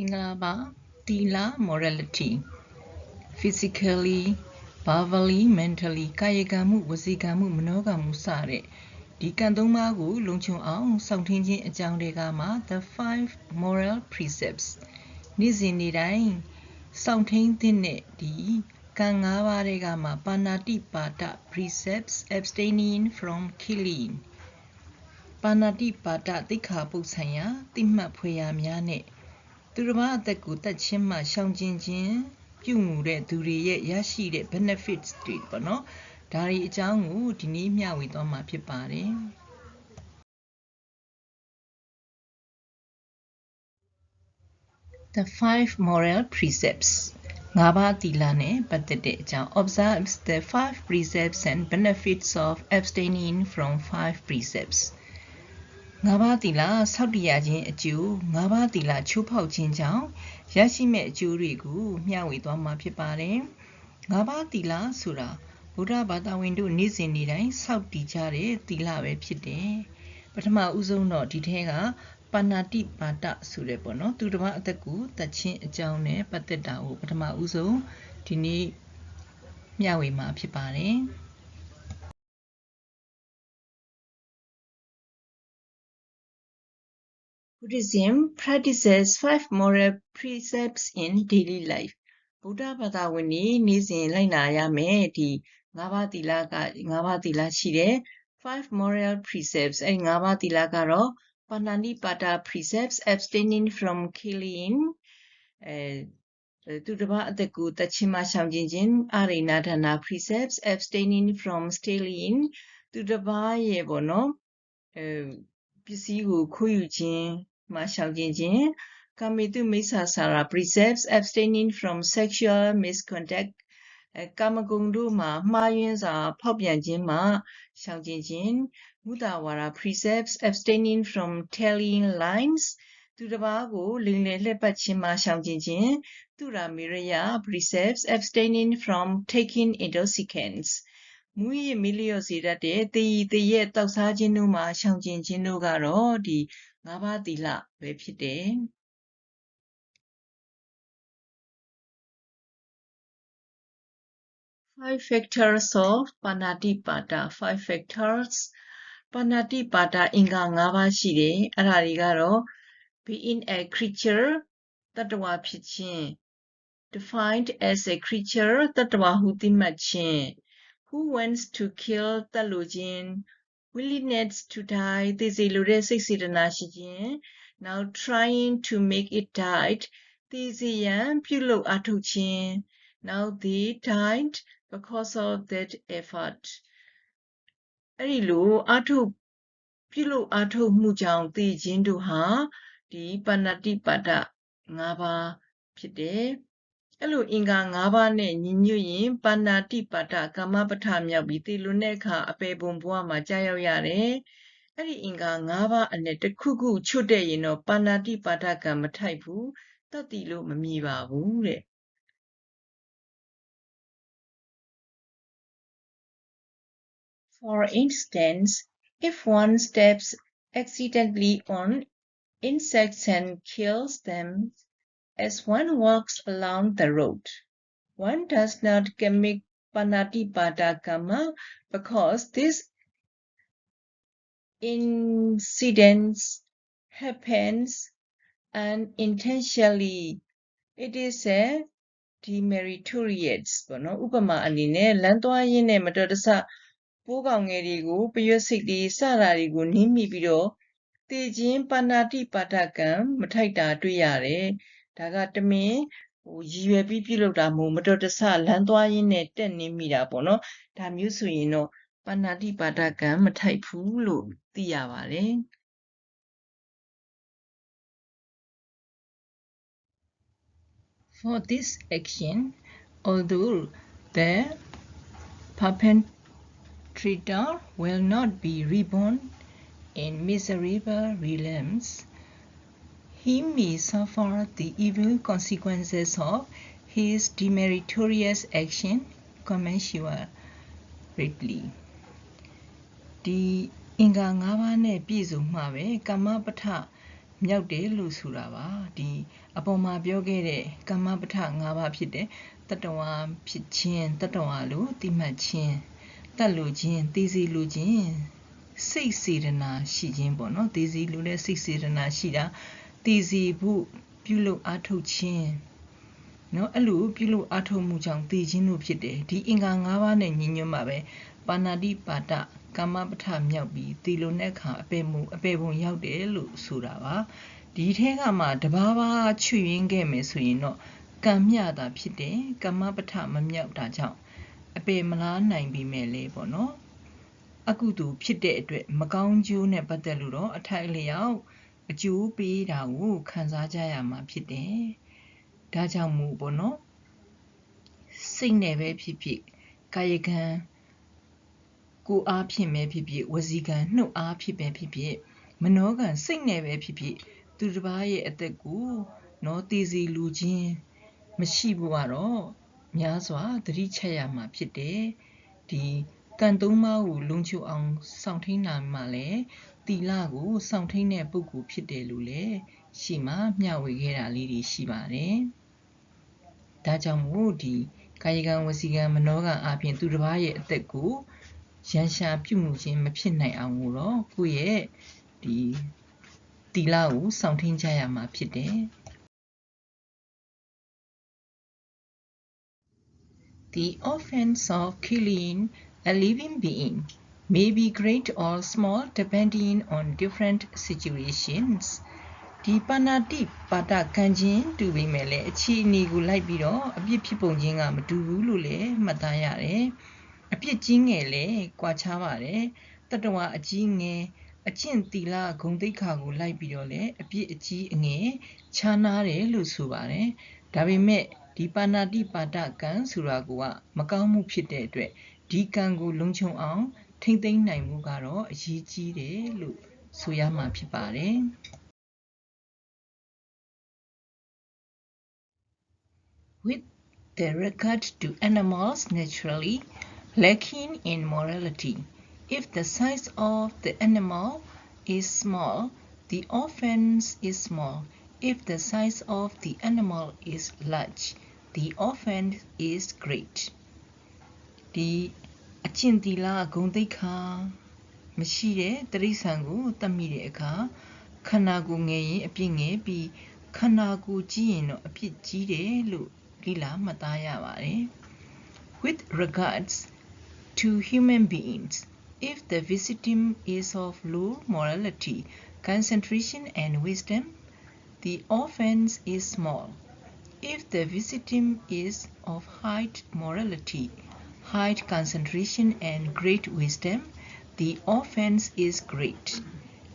မင်္ဂလာပါသီလ morality physically verbally mentally ကာယကံမှုဝစီကံမှုမနောကံမှုစတဲ့ဒီကံသုံးပါးကို လုံခြုံအောင်စောင့်ထင်းခြင်းအကြောင်းတွေကမှာ the five moral precepts နေ့စဉ်နေ့တိုင်းစောင့်ထင်းသင့်တဲ့ဒီကံ၅ပါးတွေကမှာပါဏာတိပါဒ precepts abstaining from killing ပါဏာတိပါဒသိက္ခာပုတ်ဆိုင်ရာတိမှတ်ဖွယ်ရာများနဲ့ သူတစ်ပါးအသက်ကိုတတ်ချင်းမှရှောင်ကျဉ်ခြင်းပြုမှုတဲ့သူတွေရဲ့ရရှိတဲ့ benefits တွေပေါ့နော်ဒါတွေအကြောင်းကိုဒီနေ့မျှဝေသွားမှာဖြစ်ပါတယ် The five moral precepts ငါးပါးသီလနဲ့ပတ်သက်တဲ့အကြောင်း observes the five precepts and benefits of abstaining from five precepts ငါးပါးသီလဆောက်တည်ရခြင်းအကျိုးငါးပါးသီလချိုးဖောက်ခြင်းကြောင့်ရရှိမဲ့အကျိုးတွေကိုမျှဝေသွားမှာဖြစ်ပါတယ်ငါးပါးသီလဆိုတာဗုဒ္ဓဘာသာဝင်တို့နေ့စဉ်နေ့တိုင်းဆောက်တည်ကြတဲ့သီလပဲဖြစ်တယ်ပထမဦးဆုံးတော့ဒီထဲကပါဏာတိပါဒဆိုတဲ့ပေါ့နော်သူတစ်ပါးအသက်ကိုတတ်ချင်းအကြောင်းနဲ့ပတ်သက်တာကိုပထမဦးဆုံးဒီနေ့မျှဝေမှာဖြစ်ပါတယ် Buddhism practices five moral precepts in daily life. ဗုဒ္ဓဘာသာဝင်တွေနေ့စဉ်လိုက်နာရမယ်ဒီ၅ပါးသီလက၅ပါးသီလရှိတယ် five moral precepts အဲ့၅ပါးသီလကတော့ပါဏာတိပါဒ precepts abstaining from killing အဲသူတစ်ပါးအသက်ကိုတချင်မှရှောင်ကျင်ခြင်းအာရိဏဒါနာ precepts abstaining from stealing သူတစ်ပါးရဲ့ပေါ့နော်အဲ ပစ္စည်းကိုခိုးယူခြင်းမှရှောင်ကျဉ်ခြင်းကာမိတုမိစ္ဆာစာရာ precepts abstaining from sexual misconduct ကာမဂုဏ်တို့မှာမှားယွင်းစွာဖောက်ပြန်ခြင်းမှရှောင်ကျဉ်ခြင်းမုဒဝါဒ precepts abstaining from telling lies သူတစ်ပါးကိုလိမ်လည်လှည့်ပတ်ခြင်းမှရှောင်ကျဉ်ခြင်းသူရာမေရယ precepts abstaining from taking intoxicants မူရည်မီလျော့စေတတ်တဲ့တည်တည်ရဲ့တောက်စားခြင်းတို့မှာရှောင်ကျဉ်ခြင်းတို့ကတော့ဒီငါးပါးသီလပဲဖြစ်တယ် five factors of panatipada five factors panatipada အင်္ဂါ၅ပါးရှိတယ်အဲ့ဒါတွေကတော့ being a creature တတ္တဝါဖြစ်ခြင်း defined as a creature တတ္တဝါဟုသိမှတ်ခြင်း who wants to kill တတ်လိုခြင်း willingness to die သိစေလိုတဲ့စိတ်စေတနာရှိခြင်း now trying to make it died သိစေရန်ပြုလုပ်အားထုတ်ခြင်း now they died because of that effort အဲ့ဒီလိုအားထုတ်ပြုလုပ်အားထုတ်မှုကြောင့်သိခြင်းတို့ဟာဒီပဏတိပါဒ၅ပါးဖြစ်တယ် အဲ့လိုအင်္ဂါ၅ပါးနဲ့ညီညွတ်ရင်ပါဏာတိပါဒကာမပဋ္ဌာမြောက်ပြီးတည်လွန်တဲ့အခါအပေပုံဘဝမှာကြာရောက်ရတယ်။အဲ့ဒီအင်္ဂါ၅ပါးအနဲ့တစ်ခုခုချွတ်တဲ့ရင်တော့ပါဏာတိပါဒကမထိုက်ဘူး။တတ်တည်လို့မမြည်ပါဘူးတဲ့။ For instance, if one steps accidentally on insects and kills them as one walks along the road. One does not commit panatipada karma because this incidents happens unintentionally. It is a demeritorious ပေါ့နော်ဥပမာအနေနဲ့လမ်းသွားရင်းနဲ့မတော်တဆပိုးကောင်ငယ်တွေကိုပရွက်စိတ်တွေစတာတွေကိုနင်းမိပြီးတော့တည်ခြင်းပါဏာတိပါဒကံမထိုက်တာတွေ့ရတယ် ဒါကတမင်ဟိုရည်ရွယ်ပြီးပြုလုပ်တာမဟုတ်မတော်တဆလမ်းသွားရင်းနဲ့တက်နေမိတာပေါ့နော်ဒါမျိုးဆိုရင်တော့ပဏာတိပါဒကံမထိုက်ဘူးလို့သိရပါတယ် For this action, although the perpetrator will not be reborn in miserable realms, he may suffer the evil consequences of his demeritorious action commensurately ဒီအင်္ဂါ၅ပါးနဲ့ပြည့်စုံမှပဲကမ္မပဋ္ဌမြောက်တယ်လို့ဆိုတာပါဒီအပေါ်မှာပြောခဲ့တဲ့ကမ္မပဋ္ဌ၅ပါးဖြစ်တဲ့တတဝါဖြစ်ခြင်းတတဝါလို့တိမှတ်ခြင်းတတ်လို့ခြင်းသိစီလို့ခြင်းစိတ်စေတနာရှိခြင်းပေါ့နော်သိစီလို့လည်းစိတ်စေတနာရှိတာ သိစီဖို့ပြုလုပ်အားထုတ်ခြင်းနော်အဲ့လိုပြုလုပ်အားထုတ်မှုကြောင့်သိခြင်းလို့ဖြစ်တယ်ဒီအင်္ဂါ၅ပါးနဲ့ညီညွတ်မှာပဲပါဏာတိပါဒကမ္မပဋ္ဌမြောက်ပြီးတီလိုနဲ့ခါအပေမှုအပေပုံရောက်တယ်လို့ဆိုတာပါဒီထဲကမှတဘာဘာချွေရင်းခဲ့မယ်ဆိုရင်တော့ကံမျှတာဖြစ်တယ်ကမ္မပဋ္ဌမမြောက်တာကြောင့်အပေမလားနိုင်ပြီမဲ့လေပေါ့နော်အကုသိုလ်ဖြစ်တဲ့အတွက်မကောင်းကျိုးနဲ့ပတ်သက်လို့တော့အထိုက်အလျောက် အကျိုးပေးတာကိုခံစားကြရမှာဖြစ်တယ်ဒါကြောင့်မို့ပေါ့နော်စိတ်နဲ့ပဲဖြစ်ဖြစ်ကာယကံကိုအားဖြင့်ပဲဖြစ်ဖြစ်ဝစီကံနှုတ်အားဖြင့်ပဲဖြစ်ဖြစ်မနောကံစိတ်နဲ့ပဲဖြစ်ဖြစ်သူတစ်ပါးရဲ့အသက်ကိုနော်တည်စီလူချင်းမရှိဘူးကတော့များစွာသတိချက်ရမှာဖြစ်တယ်ဒီကံသုံးပါးကိုလုံချုံအောင်စောင့်ထိန်နိုင်မှလည်း တီလာကိုစောင့်ထိန်တဲ့ပုဂ္ဂိုလ်ဖြစ်တယ်လို့လည်းရှိမှမျှဝေခဲ့တာလေးတွေရှိပါတယ်ဒါကြောင့်မို့ဒီကာယကံဝစီကံမနောကံအပြင်သူတစ်ပါးရဲ့အသက်ကိုရန်ရှာပြုမှုခြင်းမဖြစ်နိုင်အောင်ကိုတော့ကိုယ့်ရဲ့ဒီတီလာကိုစောင့်ထိန်ကြရမှာဖြစ်တယ် The offense of killing a living being may be great or small depending on different situations. ဒီပါဏာတိပါဒကံချင်းတူပေမဲ့လည်းအခြေအနေကိုလိုက်ပြီးတော့အပြစ်ဖြစ်ပုံချင်းကမတူဘူးလို့လည်းမှတ်သားရတယ်။အပြစ်ကြီးငယ်လည်းကွာခြားပါတယ်။တတဝအကြီးငယ်အကျင့်တီလာဂုံတိခါကိုလိုက်ပြီးတော့လည်းအပြစ်အကြီးအငယ်ခြားနာတယ်လို့ဆိုပါတယ်။ဒါပေမဲ့ဒီပါဏာတိပါဒကံဆိုတာကမကောင်းမှုဖြစ်တဲ့အတွက်ဒီကံကိုလုံခြုံအောင် ထိမ့်သိမ်းနိုင်မှုကတော့အရေးကြီးတယ်လို့ဆိုရမှာဖြစ်ပါတယ်။ with the regard to animals naturally lacking in morality. If the size of the animal is small, the offense is small. If the size of the animal is large, the offense is great. ဒီအ ကျင့်တီလာဂုံတိခါမရှိတဲ့တရိษံကိုတတ်မိတဲ့အခါခန္ဓာကိုယ်ငယ်ရင်အပြစ်ငယ်ပြီးခန္ဓာကိုယ်ကြီးရင်တော့အပြစ်ကြီးတယ်လို့လေ့လာမှတ်သားရပါတယ် with regards to human beings if the victim is of low morality concentration and wisdom the offense is small if the victim is of high morality high concentration and great wisdom the offense is great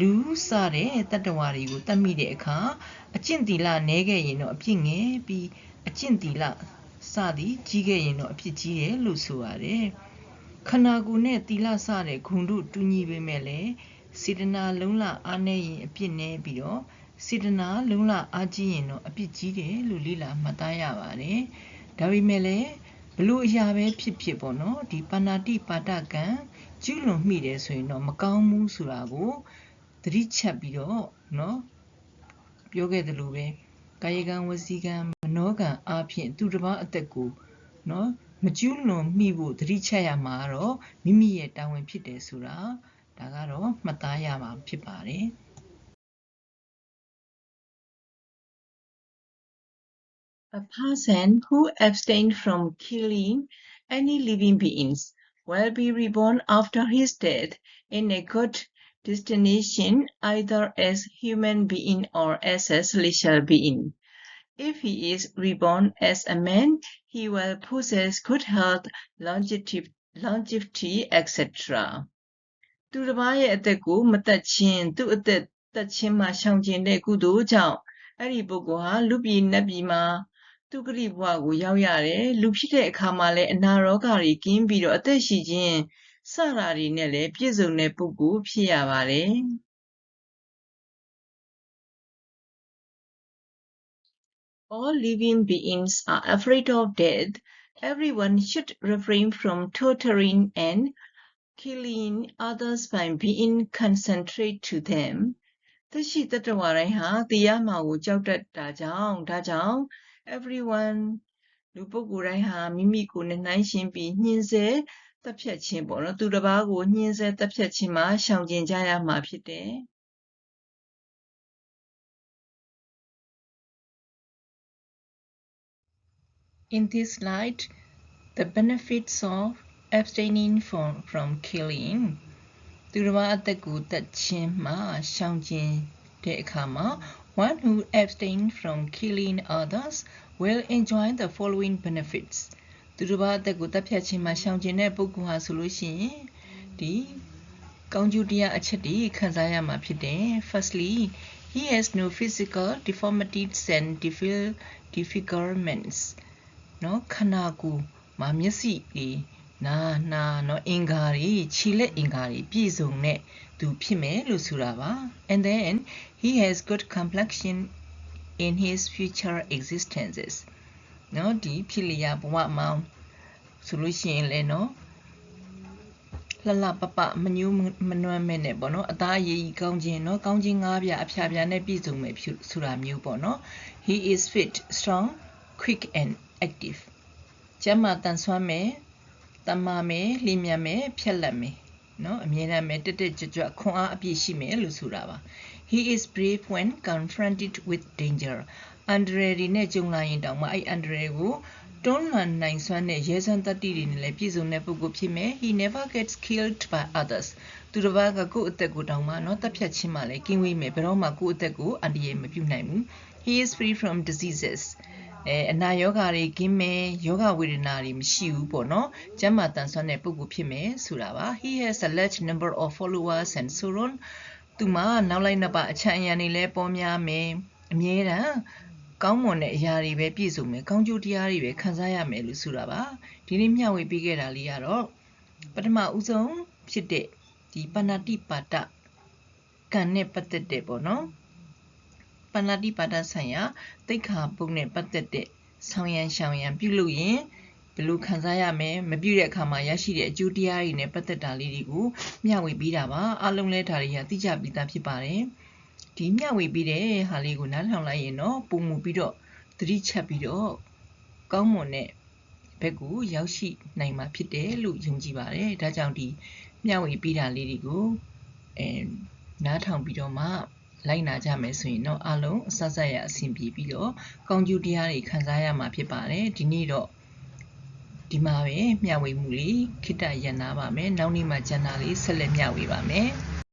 လူစတဲ့တတ္တဝါတွေကိုတတ်မိတဲ့အခါအကျင့်တီလနဲခဲ့ရင်တော့အပြစ်ငယ်ပြီးအကျင့်တီလစသည်ကြီးခဲ့ရင်တော့အဖြစ်ကြီးတယ်လို့ဆိုရတယ်ခန္ဓာကိုယ်နဲ့တီလစတဲ့ဂုဏ်တို့တူညီပေမဲ့လည်းစေတနာလုံးလအားနေရင်အပြစ်နေပြီးတော့စေတနာလုံးလအားကြီးရင်တော့အပြစ်ကြီးတယ်လို့လေ့လာမှတ်သားရပါတယ်ဒါပေမဲ့လည်း ဘလို့အရာပဲဖြစ်ဖြစ်ပေါ့နော်ဒီပါဏာတိပါဒကံကျူးလွန်မိတယ်ဆိုရင်တော့မကောင်းဘူးဆိုတာကိုသတိချက်ပြီးတော့နော်ပြောခဲ့သလိုပဲကာယကံဝစီကံမနောကံအပြင်သူတစ်ပါးအသက်ကိုနော်မကျူးလွန်မိဖို့သတိချက်ရမှာကတော့မိမိရဲ့တာဝန်ဖြစ်တယ်ဆိုတာဒါကတော့မှတ်သားရမှာဖြစ်ပါတယ်။ A person who abstained from killing any living beings will be reborn after his death in a good destination either as human being or as a celestial being. If he is reborn as a man, he will possess good health, longevity, longevity etc. သူတစ်ပါးရဲ့အသက်ကိုမတတ်ခြင်းသူ့အသက်တတ်ခြင်းမှရှောင်ကျင်တဲ့ကုသိုလ်ကြောင့်အဲ့ဒီပုဂ္ဂိုလ်ဟာလူပြည်နတ်ပြည်မှာ သူဂရိဘဝကိုရောက်ရတယ်လူဖြစ်တဲ့အခါမှာလည်းအနာရောဂါတွေကင်းပြီးတော့အသက်ရှိခြင်းစတာတွေနဲ့လည်းပြည့်စုံတဲ့ပုဂ္ဂိုလ်ဖြစ်ရပါတယ်။ All living beings are afraid of death. Everyone should refrain from torturing and killing others by being concentrate to them. သက်ရှိတတ္တဝါတိုင်းဟာသိရမှာကိုကြောက်တတ်တာကြောင့်ဒါကြောင့် everyone လူပုဂ္ဂိုလ်တိုင်းဟာမိမိကိုယ်နဲ့နှိုင်းယှဉ်ပြီးညှဉ်းဆဲသတ်ဖြတ်ခြင်းပေါ့နော်သူတစ်ပါးကိုညှဉ်းဆဲသတ်ဖြတ်ခြင်းမှာရှောင်ကျဉ်ကြရမှာဖြစ်တယ် In this light, the benefits of abstaining from, from killing သူတစ်ပါးအသက်ကိုတတ်ခြင်းမှာရှောင်ကျဉ်တဲ့အခါမှာ one who abstain from killing others will enjoy the following benefits သူတစ်ပါးအသက်ကိုတတ်ဖြတ်ခြင်းမှာရှောင်ကျဉ်တဲ့ပုဂ္ဂိုလ်ဟာဆိုလို့ရှိရင်ဒီကောင်းကျိုးတရားအချက်တွေခံစားရမှာဖြစ်တယ် firstly he has no physical deformities and disfigurements နော်ခန္ဓာကိုယ်မှာမျက်စိတွေ နာနာနော်အင်္ဂါတွေခြေလက်အင်္ဂါတွေပြည့်စုံတဲ့သူဖြစ်မယ်လို့ဆိုတာပါ and then he has good complexion in his future existences နော်ဒီဖြစ်လျာဘဝမှာဆိုလို့ရှိရင်လည်းနော်လှလှပပမညူးမနွမ်းမဲ့နဲ့ပေါ့နော်အသားအရည်ကောင်းခြင်းနော်ကောင်းခြင်းငါးပြအဖျားဖျားနဲ့ပြည့်စုံမယ်ဆိုတာမျိုးပေါ့နော် he is fit strong quick and active ကျမ်းမာတန်ဆွမ်းမယ် တမာမယ်လျင်မြန်မယ်ဖြက်လက်မယ်နော်အမြဲတမ်းပဲတက်တက်ကြွကြွခွန်အားအပြည့်ရှိမယ်လို့ဆိုတာပါ he is brave when confronted with danger အန်ဒရယ်ဒီနဲ့ကြုံလာရင်တောင်မှအဲ့အန်ဒရယ်ကိုတွန်းလှန်နိုင်စွမ်းတဲ့ရဲစွမ်းတတ္တိတွေနဲ့လည်းပြည့်စုံတဲ့ပုဂ္ဂိုလ်ဖြစ်မယ် he never gets killed by others သူတစ်ပါးကကိုယ့်အသက်ကိုတောင်မှနော်တပ်ဖြတ်ခြင်းမှလည်းကင်းဝေးမယ်ဘယ်တော့မှကိုယ့်အသက်ကိုအန္တရာယ်မပြုနိုင်ဘူး he is free from diseases အဲအနာယောဂါတွေကင်းမယ်ယောဂဝေဒနာတွေမရှိဘူးပေါ့နော်ကျမ်းမာတန်ဆွမ်းတဲ့ပုဂ္ဂိုလ်ဖြစ်မယ်ဆိုတာပါ he has a large number of followers and so on သူမှာနောက်လိုက်နှစ်ပါအချမ်းအရံတွေလည်းပေါ်များမယ်အမြဲတမ်းကောင်းမွန်တဲ့အရာတွေပဲပြည့်စုံမယ်ကောင်းကျိုးတရားတွေပဲခံစားရမယ်လို့ဆိုတာပါဒီနေ့မျှဝေပေးခဲ့တာလေးကတော့ပထမဦးဆုံးဖြစ်တဲ့ဒီပဏာတိပါတကံနဲ့ပတ်သက်တဲ့ပေါ့နော် ပဏာတိပါဒဆိုင်ရာတိတ်ခါပုတ်နဲ့ပတ်သက်တဲ့ဆောင်ရန်ရှောင်ရန်ပြုလုပ်ရင်ဘယ်လိုခံစားရမယ်မပြုတဲ့အခါမှာရရှိတဲ့အကျိုးတရားတွေနဲ့ပတ်သက်တာလေးတွေကိုမျှဝေပေးတာပါအားလုံးလဲဒါတွေကသိကြပြီးသားဖြစ်ပါတယ်ဒီမျှဝေပေးတဲ့ဟာလေးကိုနားထောင်လိုက်ရင်တော့ပုံမူပြီးတော့သတိချက်ပြီးတော့ကောင်းမွန်တဲ့ဘက်ကိုရောက်ရှိနိုင်မှာဖြစ်တယ်လို့ယုံကြည်ပါတယ်ဒါကြောင့်ဒီမျှဝေပေးတာလေးတွေကိုအဲနားထောင်ပြီးတော့မှ လိုက်နာကြမယ်ဆိုရင်တော့အလုံးအဆက်ဆက်ရအဆင်ပြေပြီးတော့ကောင်းကျိုးတရားတွေခံစားရမှာဖြစ်ပါတယ်ဒီနေ့တော့ဒီမှာပဲမျှဝေမှုလေးခိတ္တရန်နာပါမယ်နောက်နေ့မှကျန်တာလေးဆက်လက်မျှဝေပါမယ်